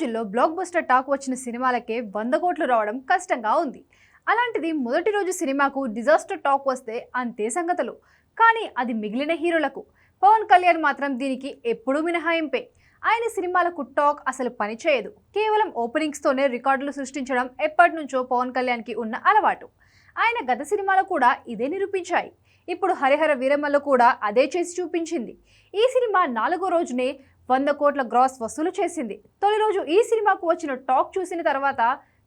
రోజుల్లో block buster talk వచ్చిన సినిమాలకే వంద కోట్లు రావడం కష్టంగా ఉంది. అలాంటిది మొదటి రోజు సినిమాకు డిజాస్టర్ టాక్ వస్తే అంతే సంగతులు. కానీ అది మిగిలిన హీరోలకు. పవన్ కళ్యాణ్ మాత్రం దీనికి ఎప్పుడూ మినహాయింపే. ఆయన సినిమాలకు టాక్ అసలు పనిచేయదు కేవలం ఓపెనింగ్స్తోనే రికార్డులు సృష్టించడం ఎప్పటి నుంచో పవన్ కళ్యాణ్కి ఉన్న అలవాటు. ఆయన గత సినిమాలు కూడా ఇదే నిరూపించాయి. ఇప్పుడు హరిహర వీరమ్మలో కూడా అదే చేసి చూపించింది. ఈ సినిమా నాలుగో రోజునే వంద కోట్ల గ్రాస్ వసూలు చేసింది. తొలి రోజు ఈ సినిమాకు వచ్చిన టాక్ చూసిన తర్వాత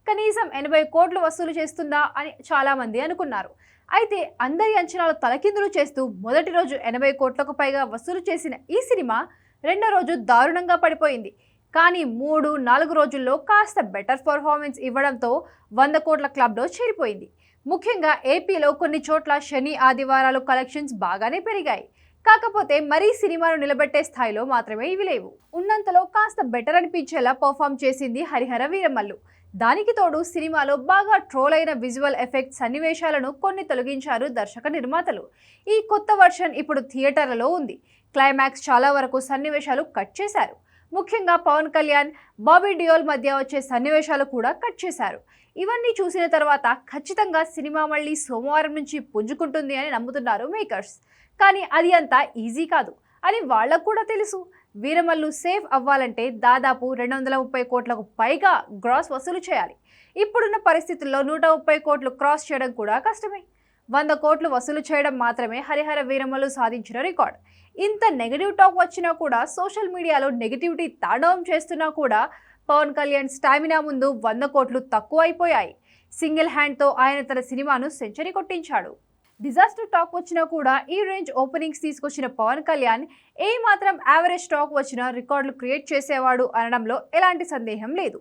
కనీసం ఎనభై కోట్లు వసూలు చేస్తుందా అని చాలామంది అనుకున్నారు. అయితే అందరి అంచనాలు తలకిందులు చేస్తూ మొదటి రోజు ఎనభై కోట్లకు పైగా వసూలు చేసిన ఈ సినిమా రెండో రోజు దారుణంగా పడిపోయింది. కానీ మూడు నాలుగు రోజుల్లో కాస్త బెటర్ పర్ఫార్మెన్స్ ఇవ్వడంతో వంద కోట్ల క్లబ్లో చేరిపోయింది. ముఖ్యంగా ఏపీలో కొన్ని చోట్ల శని ఆదివారాలు కలెక్షన్స్ బాగానే పెరిగాయి. కాకపోతే మరీ సినిమాను నిలబెట్టే స్థాయిలో మాత్రమే ఇవి లేవు. ఉన్నంతలో కాస్త బెటర్ అనిపించేలా పర్ఫామ్ చేసింది హరిహర వీరమల్లు. దానికి తోడు సినిమాలో బాగా ట్రోల్ అయిన విజువల్ ఎఫెక్ట్ సన్నివేశాలను కొన్ని తొలగించారు దర్శక నిర్మాతలు. ఈ కొత్త వర్షన్ ఇప్పుడు థియేటర్లలో ఉంది. క్లైమాక్స్ చాలా వరకు సన్నివేశాలు కట్ చేశారు. ముఖ్యంగా పవన్ కళ్యాణ్ బాబీ డియోల్ మధ్య వచ్చే సన్నివేశాలు కూడా కట్ చేశారు. ఇవన్నీ చూసిన తర్వాత ఖచ్చితంగా సినిమా మళ్ళీ సోమవారం నుంచి పుంజుకుంటుంది అని నమ్ముతున్నారు మేకర్స్. కానీ అది అంత ఈజీ కాదు. అని వాళ్ళకు కూడా తెలుసు. వీరమల్లు సేఫ్ అవ్వాలంటే దాదాపు రెండు వందల ముప్పై కోట్లకు పైగా గ్రాస్ వసూలు చేయాలి. ఇప్పుడున్న పరిస్థితుల్లో నూట ముప్పై కోట్లు క్రాస్ చేయడం కూడా కష్టమే. వంద కోట్లు వసూలు చేయడం మాత్రమే హరిహర వీరమల్లు సాధించిన రికార్డ్. ఇంత నెగటివ్ టాక్ వచ్చినా కూడా సోషల్ మీడియాలో నెగటివిటీ తాండవం చేస్తున్నా కూడా పవన్ కళ్యాణ్ స్టామినా ముందు వంద కోట్లు తక్కువ అయిపోయాయి సింగిల్ హ్యాండ్తో ఆయన తన సినిమాను సెంచరీ కొట్టించాడు. డిజాస్టర్ టాక్ వచ్చినా కూడా ఈ రేంజ్ ఓపెనింగ్స్ తీసుకొచ్చిన పవన్ కళ్యాణ్ ఏ మాత్రం యావరేజ్ టాక్ వచ్చినా రికార్డులు క్రియేట్ చేసేవాడు అనడంలో ఎలాంటి సందేహం లేదు.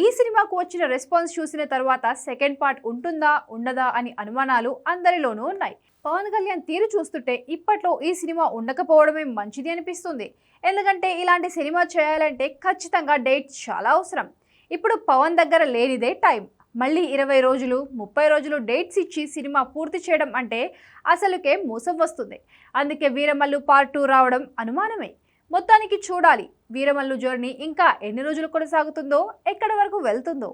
ఈ సినిమాకు వచ్చిన రెస్పాన్స్ చూసిన తర్వాత సెకండ్ పార్ట్ ఉంటుందా ఉండదా అని అనుమానాలు అందరిలోనూ ఉన్నాయి. పవన్ కళ్యాణ్ తీరు చూస్తుంటే ఇప్పట్లో ఈ సినిమా ఉండకపోవడమే మంచిది అనిపిస్తుంది. ఎందుకంటే ఇలాంటి సినిమా చేయాలంటే ఖచ్చితంగా డేట్ చాలా అవసరం. ఇప్పుడు పవన్ దగ్గర లేనిదే టైం. మళ్ళీ ఇరవై రోజులు ముప్పై రోజులు డేట్స్ ఇచ్చి సినిమా పూర్తి చేయడం అంటే అసలుకే మోసం వస్తుంది. అందుకే వీరమల్లు పార్ట్ టూ రావడం అనుమానమే. మొత్తానికి చూడాలి. వీరమల్లు జర్నీ ఇంకా ఎన్ని రోజులు కొనసాగుతుందో ఎక్కడి వరకు వెళ్తుందో.